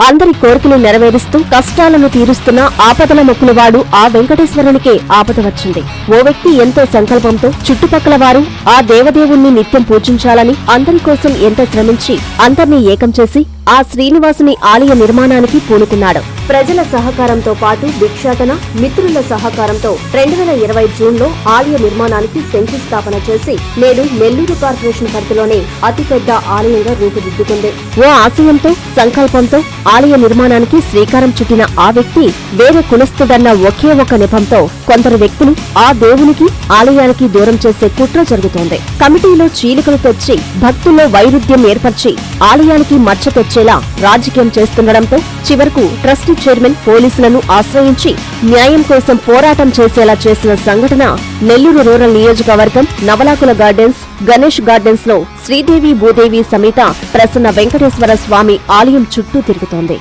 అందరి కోరికలు నెరవేరుస్తూ కష్టాలను తీరుస్తున్న ఆపదల మొక్కులవాడు ఆ వెంకటేశ్వరునికే ఆపద వచ్చింది. ఓ వ్యక్తి ఎంతో సంకల్పంతో చుట్టుపక్కల వారు ఆ దేవదేవుణ్ణి నిత్యం పూజించాలని అందరి కోసం ఎంతో శ్రమించి అందర్నీ ఏకం చేసి ఆ శ్రీనివాసుని ఆలయ నిర్మాణానికి పూనుకున్నాడు. ప్రజల సహకారంతో పాటు భిక్షాటన మిత్రుల సహకారంతో రెండు వేల ఇరవై జూన్లో ఆలయ నిర్మాణానికి శంకుస్థాపన చేసి నేడు నెల్లూరు కార్పొరేషన్ పరిధిలోనే అతిపెద్ద ఆలయంగా రూపుదిద్దుకుంది. ఓ ఆశయంతో సంకల్పంతో ఆలయ నిర్మాణానికి శ్రీకారం చుట్టిన ఆ వ్యక్తి వేరే కులస్తుడన్న ఒకే ఒక నెపంతో కొందరు వ్యక్తులు ఆ దేవునికి ఆలయానికి దూరం చేసే కుట్ర జరుగుతోంది. కమిటీలో చీలికలు తెచ్చి భక్తుల్లో వైరుధ్యం ఏర్పరిచి ఆలయానికి మచ్చ వచ్చేలా రాజకీయం చేస్తుండటంతో చివరకు ట్రస్ట్ చైర్మన్ పోలీసులను ఆశ్రయించి న్యాయం కోసం పోరాటం చేసేలా చేసిన సంఘటన నెల్లూరు రూరల్ నియోజకవర్గం నవలాకుల గార్డెన్స్ గణేష్ గార్డెన్స్లో శ్రీదేవి భూదేవి సమేత ప్రసన్న వెంకటేశ్వర స్వామి ఆలయం చుట్టూ తిరుగుతోంది.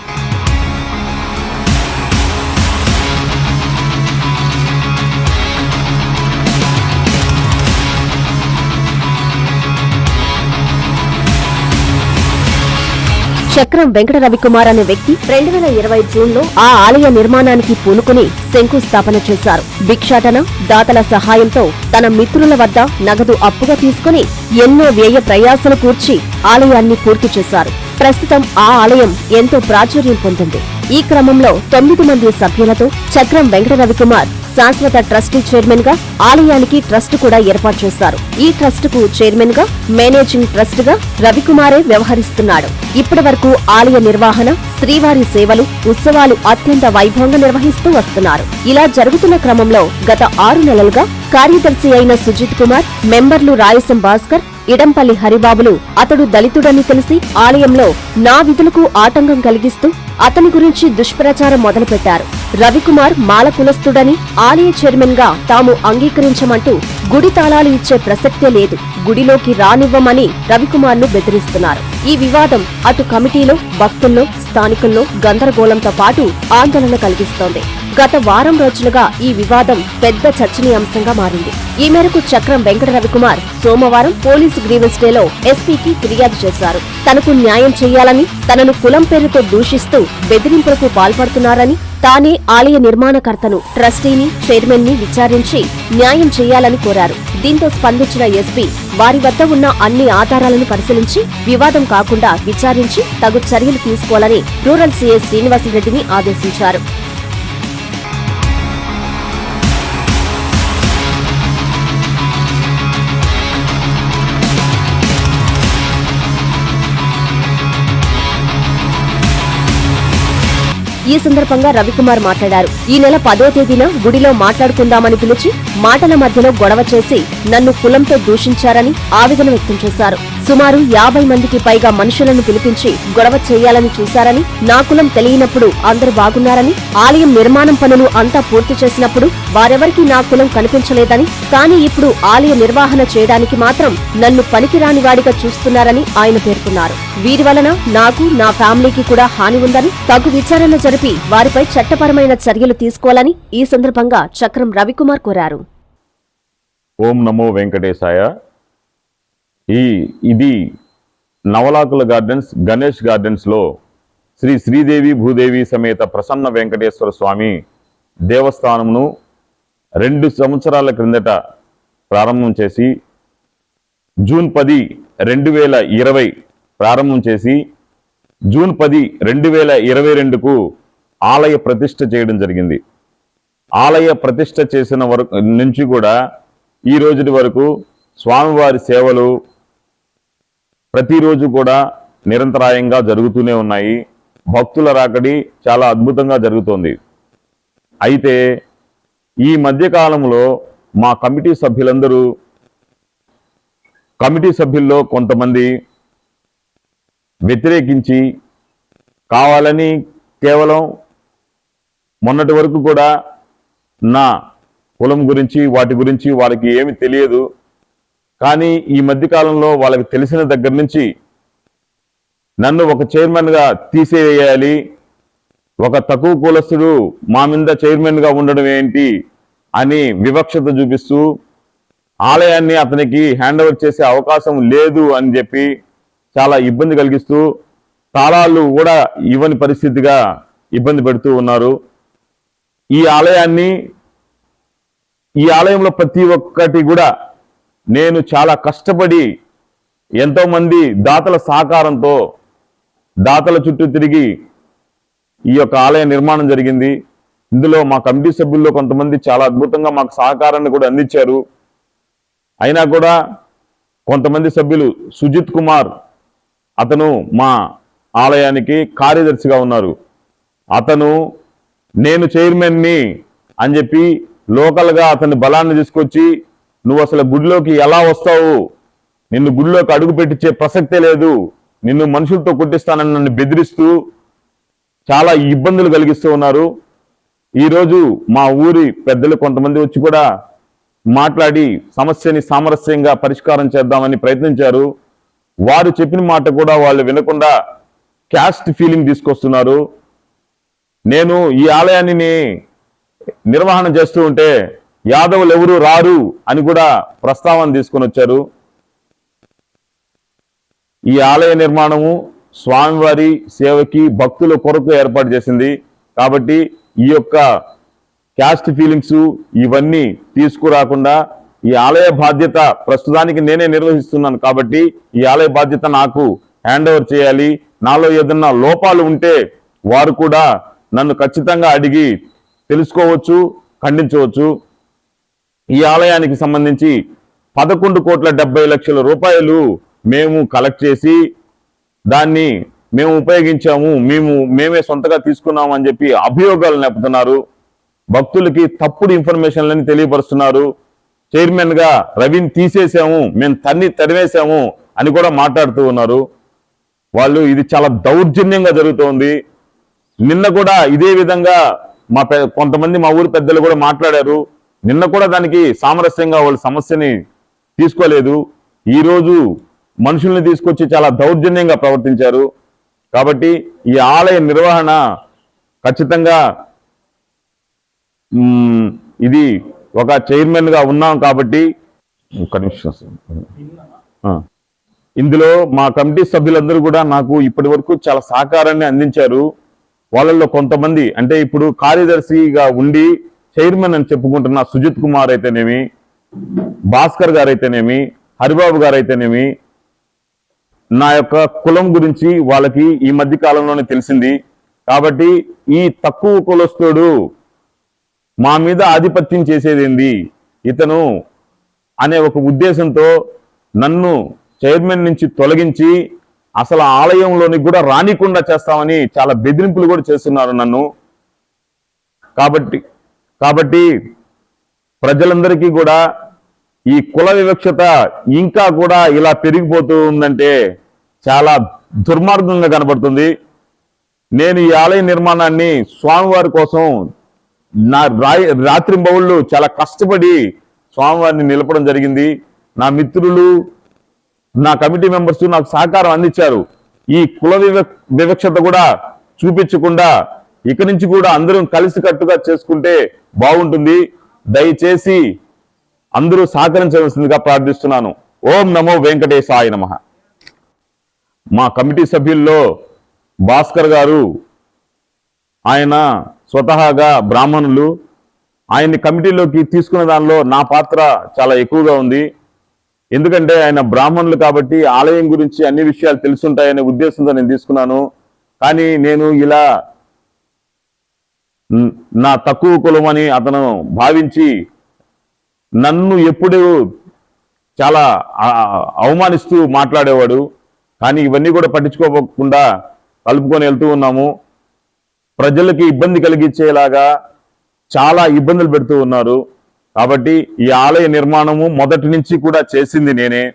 చక్రం వెంకట రవికుమార్ అనే వ్యక్తి రెండు వేల ఇరవై జూన్లో ఆ ఆలయ నిర్మాణానికి పూనుకుని శంకుస్థాపన చేశారు. భిక్షాటన దాతల సహాయంతో తన మిత్రుల వద్ద నగదు అప్పుగా తీసుకుని ఎన్నో వ్యయ ప్రయాసలు కూర్చి ఆలయాన్ని పూర్తి చేశారు. ప్రస్తుతం ఆ ఆలయం ఎంతో ప్రాచుర్యం పొందింది. ఈ క్రమంలో తొమ్మిది మంది సభ్యులతో చక్రం వెంకట రవికుమార్ శాశ్వత ట్రస్టీ చైర్మన్గా ఆలయానికి ట్రస్ట్ కూడా ఏర్పాటు చేశారు. ఈ ట్రస్ట్కు చైర్మన్గా మేనేజింగ్ ట్రస్ట్గా రవికుమారే వ్యవహరిస్తున్నాడు. ఇప్పటి వరకు ఆలయ నిర్వహణ శ్రీవారి సేవలు ఉత్సవాలు అత్యంత వైభవంగా నిర్వహిస్తూ వస్తున్నారు. ఇలా జరుగుతున్న క్రమంలో గత ఆరు నెలలుగా కార్యదర్శి అయిన సుజిత్ కుమార్ మెంబర్లు రాయసం భాస్కర్ ఇడంపల్లి హరిబాబులు అతడు దళితుడని తెలిసి ఆలయంలో నా విధులకు ఆటంకం కలిగిస్తూ అతని గురించి దుష్ప్రచారం మొదలుపెట్టారు. రవికుమార్ మాల కులస్తుడని ఆలయ చైర్మన్గా తాము అంగీకరించమంటూ గుడి తాళాలు ఇచ్చే ప్రసక్తే లేదు. గుడిలోకి రానివ్వమని రవికుమార్ను బెదిరిస్తున్నారు. ఈ వివాదం అటు కమిటీలో భక్తుల్లో స్థానికుల్లో గందరగోళంతో పాటు ఆందోళన కలిగిస్తోంది. గత వారం రోజులుగా ఈ వివాదం పెద్ద చర్చనీయాంశంగా మారింది. ఈ మేరకు చక్రం వెంకట రవికుమార్ సోమవారం పోలీసు గ్రీవెన్స్ డేలో ఎస్పీకి ఫిర్యాదు చేశారు. తనకు న్యాయం చేయాలని తనను కులం పేరుతో దూషిస్తూ బెదిరింపులకు పాల్పడుతున్నారని తానే ఆలయ నిర్మాణకర్తను ట్రస్టీని చైర్మన్ని విచారించి న్యాయం చేయాలని కోరారు. దీంతో స్పందించిన ఎస్పీ వారి వద్ద ఉన్న అన్ని ఆధారాలను పరిశీలించి వివాదం కాకుండా విచారించి తగు చర్యలు తీసుకోవాలని రూరల్ సీఏ శ్రీనివాసరెడ్డిని ఆదేశించారు. ఈ సందర్భంగా రవికుమార్ మాట్లాడారు. ఈ నెల పదో తేదీన గుడిలో మాట్లాడుకుందామని పిలిచి మాటల మధ్యలో గొడవ చేసి నన్ను కులంతో దూషించారని ఆవేదన వ్యక్తం చేశారు. సుమారు యాభై మందికి పైగా మనుషులను పిలిపించి గొడవ చేయాలని చూశారని నా కులం తెలియనప్పుడు అందరూ బాగున్నారని ఆలయం నిర్మాణం పనులు అంతా పూర్తి చేసినప్పుడు వారెవరికీ నా కులం కనిపించలేదని కానీ ఇప్పుడు ఆలయ నిర్వహణ చేయడానికి మాత్రం నన్ను పనికిరాని వాడిగా చూస్తున్నారని ఆయన పేర్కొన్నారు. వీరి వలన నాకు నా ఫ్యామిలీకి కూడా హాని ఉందని తగు విచారణ జరిపి వారిపై చట్టపరమైన చర్యలు తీసుకోవాలని ఈ సందర్భంగా చక్రం రవికుమార్ కోరారు. ఓం నమో వెంకటేశాయ. ఈ ఇది నవలాకుల గార్డెన్స్ గణేష్ గార్డెన్స్లో శ్రీ శ్రీదేవి భూదేవి సమేత ప్రసన్న వెంకటేశ్వర స్వామి దేవస్థానమును రెండు సంవత్సరాల క్రిందట ప్రారంభం చేసి జూన్ పది రెండు వేల ఇరవై ప్రారంభం చేసి జూన్ పది రెండు వేల ఇరవై రెండుకు ఆలయ ప్రతిష్ట చేయడం జరిగింది. ఆలయ ప్రతిష్ట చేసిన వరకు నుంచి కూడా ఈ రోజుటి వరకు స్వామివారి సేవలు ప్రతిరోజు కూడా నిరంతరాయంగా జరుగుతూనే ఉన్నాయి. భక్తుల రాకడి చాలా అద్భుతంగా జరుగుతోంది. అయితే ఈ మధ్యకాలంలో మా కమిటీ సభ్యులందరూ కమిటీ సభ్యుల్లో కొంతమంది వ్యతిరేకించి కావాలని కేవలం మొన్నటి వరకు కూడా నా కులం గురించి వాటి గురించి వాళ్ళకి ఏమి తెలియదు. కానీ ఈ మధ్య కాలంలో వాళ్ళకి తెలిసిన దగ్గర నుంచి నన్ను ఒక చైర్మన్గా తీసేయాలి ఒక తక్కువ కులస్తుడు మా మీద చైర్మన్గా ఉండడం ఏంటి అని వివక్షత చూపిస్తూ ఆలయాన్ని అతనికి హ్యాండ్ ఓవర్ చేసే అవకాశం లేదు అని చెప్పి చాలా ఇబ్బంది కలిగిస్తూ తాళాలు కూడా ఇవ్వని పరిస్థితిగా ఇబ్బంది పెడుతూ ఉన్నారు. ఈ ఆలయాన్ని ఈ ఆలయంలో ప్రతి ఒక్కటి కూడా నేను చాలా కష్టపడి ఎంతోమంది దాతల సహకారంతో దాతల చుట్టూ తిరిగి ఈ యొక్క ఆలయ నిర్మాణం జరిగింది. ఇందులో మా కమిటీ సభ్యుల్లో కొంతమంది చాలా అద్భుతంగా మాకు సహకారాన్ని కూడా అందించారు. అయినా కూడా కొంతమంది సభ్యులు సుజిత్ కుమార్ అతను మా ఆలయానికి కార్యదర్శిగా ఉన్నారు. అతను నేను చైర్మన్ని అని చెప్పి లోకల్గా అతని బలాన్ని తీసుకొచ్చి నువ్వు అసలు గుడిలోకి ఎలా వస్తావు? నిన్ను గుడిలోకి అడుగు పెట్టించే ప్రసక్తే లేదు. నిన్ను మనుషులతో కొట్టిస్తానని నన్ను బెదిరిస్తూ చాలా ఇబ్బందులు కలిగిస్తూ ఉన్నారు. ఈరోజు మా ఊరి పెద్దలు కొంతమంది వచ్చి కూడా మాట్లాడి సమస్యని సామరస్యంగా పరిష్కారం చేద్దామని ప్రయత్నించారు. వారు చెప్పిన మాట కూడా వాళ్ళు వినకుండా క్యాస్ట్ ఫీలింగ్ తీసుకొస్తున్నారు. నేను ఈ ఆలయాన్ని నిర్వహణ చేస్తూ ఉంటే యాదవులు ఎవరు రారు అని కూడా ప్రస్తావన తీసుకొని వచ్చారు. ఈ ఆలయ నిర్మాణము స్వామివారి సేవకి భక్తుల కొరకు ఏర్పాటు చేసింది. కాబట్టి ఈ యొక్క క్యాస్ట్ ఫీలింగ్స్ ఇవన్నీ తీసుకురాకుండా ఈ ఆలయ బాధ్యత ప్రస్తుతానికి నేనే నిర్వహిస్తున్నాను కాబట్టి ఈ ఆలయ బాధ్యత నాకు హ్యాండ్ ఓవర్ చేయాలి. నాలో ఏదన్నా లోపాలు ఉంటే వారు కూడా నన్ను ఖచ్చితంగా అడిగి తెలుసుకోవచ్చు ఖండించవచ్చు. ఈ ఆలయానికి సంబంధించి పదకొండు కోట్ల డెబ్బై లక్షల రూపాయలు మేము కలెక్ట్ చేసి దాన్ని మేము ఉపయోగించాము మేము మేమే సొంతగా తీసుకున్నాము అని చెప్పి అభియోగాలు నెప్పుతున్నారు భక్తులకి తప్పుడు ఇన్ఫర్మేషన్లని తెలియపరుస్తున్నారు. చైర్మన్గా రవిని తీసేసాము మేము తన్ని తరివేశాము అని కూడా మాట్లాడుతూ ఉన్నారు. వాళ్ళు ఇది చాలా దౌర్జన్యంగా జరుగుతోంది. నిన్న కూడా ఇదే విధంగా మా కొంతమంది మా ఊరి పెద్దలు కూడా మాట్లాడారు. నిన్న కూడా దానికి సామరస్యంగా వాళ్ళ సమస్యని తీసుకోలేదు. ఈ రోజు మనుషుల్ని తీసుకొచ్చి చాలా దౌర్జన్యంగా ప్రవర్తించారు. కాబట్టి ఈ ఆలయ నిర్వహణ ఖచ్చితంగా ఇది ఒక చైర్మన్గా ఉన్నాం కాబట్టి ఒక్క నిమిషం ఇందులో మా కమిటీ సభ్యులందరూ కూడా నాకు ఇప్పటి వరకు చాలా సహకారాన్ని అందించారు. వాళ్ళల్లో కొంతమంది అంటే ఇప్పుడు కార్యదర్శిగా ఉండి చైర్మన్ అని చెప్పుకుంటున్న సుజిత్ కుమార్ అయితేనేమి భాస్కర్ గారైతేనేమి హరిబాబు గారైతేనేమి నా యొక్క కులం గురించి వాళ్ళకి ఈ మధ్య కాలంలోనే తెలిసింది. కాబట్టి ఈ తక్కువ కులస్తుడు మా మీద ఆధిపత్యం చేసేదేంది? ఇతను అనే ఒక ఉద్దేశంతో నన్ను చైర్మన్ నుంచి తొలగించి అసలు ఆలయంలోనికి కూడా రానికుండా చేస్తామని చాలా బెదిరింపులు కూడా చేస్తున్నారు నన్ను. కాబట్టి కాబట్టి ప్రజలందరికీ కూడా ఈ కుల వివక్షత ఇంకా కూడా ఇలా పెరిగిపోతూ ఉందంటే చాలా దుర్మార్గంగా కనబడుతుంది. నేను ఈ ఆలయ నిర్మాణాన్ని స్వామివారి కోసం నా రాయి రాత్రింబవుళ్ళు చాలా కష్టపడి స్వామివారిని నిలపడం జరిగింది. నా మిత్రులు నా కమిటీ మెంబర్స్ నాకు సహకారం అందించారు. ఈ కుల వివక్షత కూడా చూపించకుండా ఇక నుంచి కూడా అందరం కలిసికట్టుగా చేసుకుంటే బాగుంటుంది. దయచేసి అందరూ సహకరించవలసిందిగా ప్రార్థిస్తున్నాను. ఓం నమో వెంకటేశాయ నమః. మా కమిటీ సభ్యుల్లో భాస్కర్ గారు ఆయన స్వతహాగా బ్రాహ్మణులు ఆయన్ని కమిటీలోకి తీసుకున్న దానిలో నా పాత్ర చాలా ఎక్కువగా ఉంది. ఎందుకంటే ఆయన బ్రాహ్మణులు కాబట్టి ఆలయం గురించి అన్ని విషయాలు తెలుసుంటాయనే ఉద్దేశంతో నేను తీసుకున్నాను. కానీ నేను ఇలా నా తక్కువ కులం అని అతను భావించి నన్ను ఎప్పుడు చాలా అవమానిస్తూ మాట్లాడేవాడు. కానీ ఇవన్నీ కూడా పట్టించుకోకుండా కలుపుకొని వెళ్తూ ఉన్నాము. ప్రజలకి ఇబ్బంది కలిగించేలాగా చాలా ఇబ్బందులు పెడుతూ ఉన్నారు. కాబట్టి ఈ ఆలయ నిర్మాణము మొదటి నుంచి కూడా చేసింది నేనే.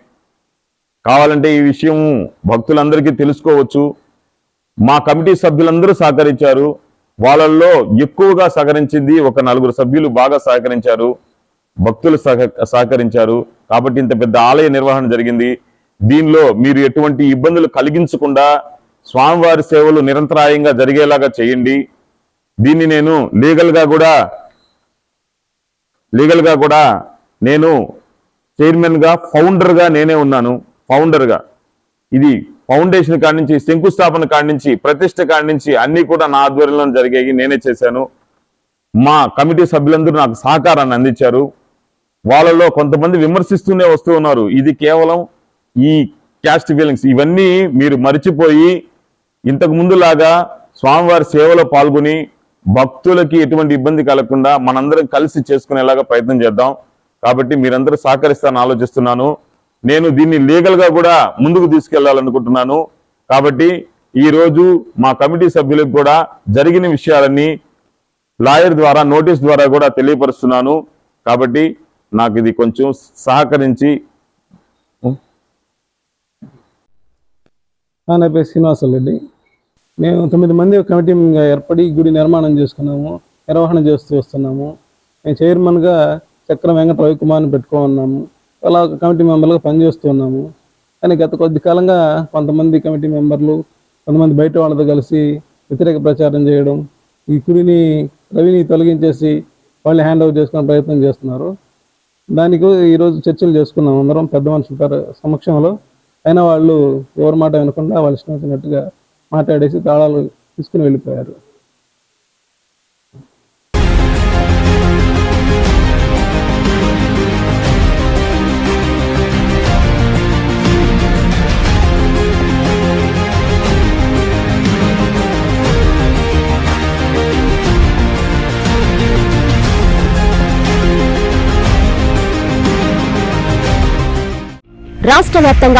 కావాలంటే ఈ విషయం భక్తులందరికీ తెలుసుకోవచ్చు. మా కమిటీ సభ్యులందరూ సహకరించారు. వాళ్ళల్లో ఎక్కువగా సహకరించింది ఒక నలుగురు సభ్యులు బాగా సహకరించారు భక్తులు సహకరించారు. కాబట్టి ఇంత పెద్ద ఆలయ నిర్వహణ జరిగింది. దీనిలో మీరు ఎటువంటి ఇబ్బందులు కలిగించకుండా స్వామివారి సేవలు నిరంతరాయంగా జరిగేలాగా చేయండి. దీన్ని నేను లీగల్గా కూడా లీగల్గా కూడా నేను చైర్మన్గా ఫౌండర్గా నేనే ఉన్నాను. ఫౌండర్గా. ఇది ఫౌండేషన్ కాడి నుంచి శంకుస్థాపన కాడి నుంచి ప్రతిష్ట కాడి నుంచి అన్ని కూడా నా ఆధ్వర్యంలో జరిగేవి నేనే చేశాను. మా కమిటీ సభ్యులందరూ నాకు సహకారాన్ని అందించారు. వాళ్ళలో కొంతమంది విమర్శిస్తూనే వస్తూ ఉన్నారు. ఇది కేవలం ఈ క్యాస్ట్ ఫీలింగ్స్. ఇవన్నీ మీరు మర్చిపోయి ఇంతకు ముందులాగా స్వామివారి సేవలో పాల్గొని భక్తులకి ఎటువంటి ఇబ్బంది కలగకుండా మనందరం కలిసి చేసుకునేలాగా ప్రయత్నం చేద్దాం. కాబట్టి మీరందరూ సహకరిస్తారని ఆలోచిస్తున్నాను. నేను దీన్ని లీగల్గా కూడా ముందుకు తీసుకెళ్ళాలనుకుంటున్నాను. కాబట్టి ఈ రోజు మా కమిటీ సభ్యులకు కూడా జరిగిన విషయాలన్నీ లాయర్ ద్వారా నోటీస్ ద్వారా కూడా తెలియపరుస్తున్నాను. కాబట్టి నాకు ఇది కొంచెం సహకరించి నా పేరు శ్రీనివాసరావు మేము తొమ్మిది మంది కమిటీ ఏర్పడి గుడి నిర్మాణం చేసుకున్నాము నిర్వహణ చేస్తూ వస్తున్నాము. మేము చైర్మన్గా చక్రం వెంకట రవికుమార్ని పెట్టుకున్నాము అలా ఒక కమిటీ మెంబర్లుగా పనిచేస్తున్నాము కానీ గత కొద్ది కాలంగా కొంతమంది కమిటీ మెంబర్లు కొంతమంది బయట వాళ్ళతో కలిసి వ్యతిరేక ప్రచారం చేయడం ఈ గుడిని రవిని తొలగించేసి వాళ్ళు హ్యాండ్ ఓవర్ చేసుకునే ప్రయత్నం చేస్తున్నారు. దానికి ఈరోజు చర్చలు చేసుకున్నాం. అందరం పెద్ద మనుషుల సమక్షంలో అయినా వాళ్ళు ఎవరి మాట వినకుండా వాళ్ళు ఇష్టం వచ్చినట్టుగా మాట్లాడేసి తాళాలు తీసుకుని వెళ్ళిపోయారు. రాష్ట్ర వ్యాప్తంగా